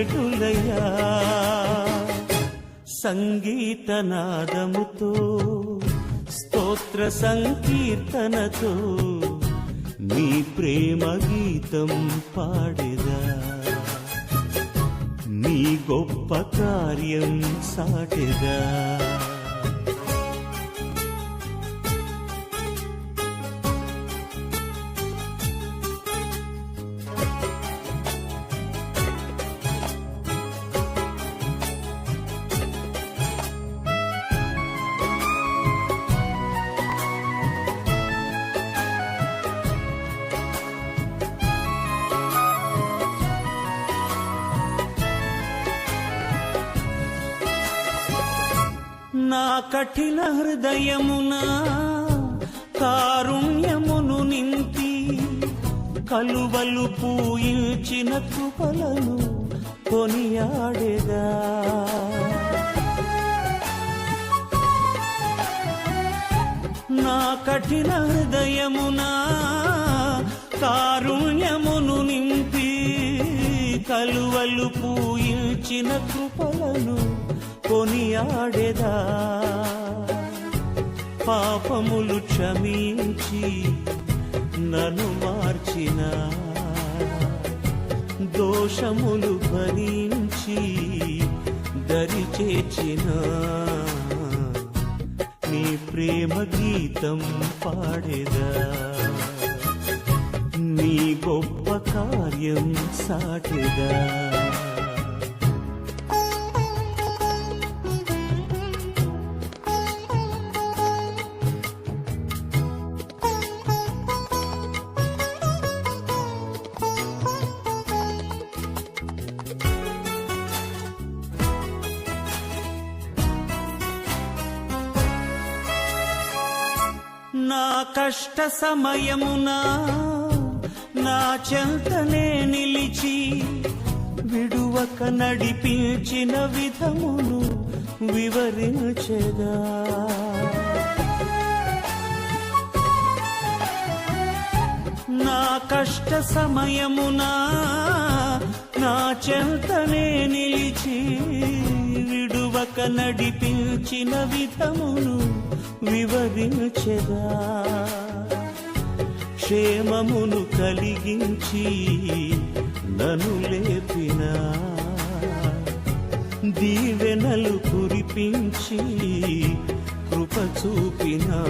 ఎటులయ్యా సంగీతనాదముతో స్తోత్ర సంకీర్తనతో నీ ప్రేమ గీతం పాడేదా. నీ గొప్ప కార్యం సాటెదా. నా కఠిన హృదయమున కారుణ్యమును నింపి కలువలు పూయించిన కృపలను కొనియాడేదా. నా కఠిన హృదయమున కారుణ్యమును నింపి కలువలు పూయించిన కృపలను కొనియాడెదా? పాపములు క్షమించి నన్ను మార్చిన? దోషములు భరించి దరి చేర్చిన నీ ప్రేమ గీతం పాడేదా? నీ గొప్ప కార్యం సాటెదా? నా కష్ట సమయమున? నా చెంతనే నిలిచి విడువక నడిపించిన విధమును వివరించగా నా కష్ట సమయమున? నా చెంతనే నిలిచి విడువక నడిపించిన విధమును వివరించెదా? క్షేమమును కలిగించి నను లేపిన? దీవెనలు కురిపించి కృప చూపినా?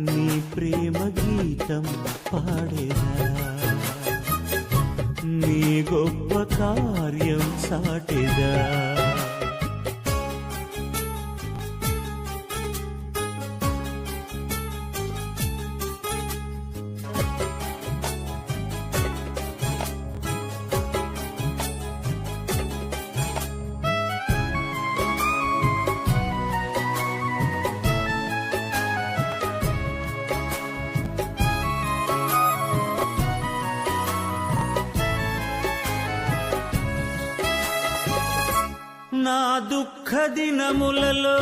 నీ ప్రేమ గీతం పాడేదా నీ గొప్ప కార్యం సాటెదా? నా దుఃఖ దినములలో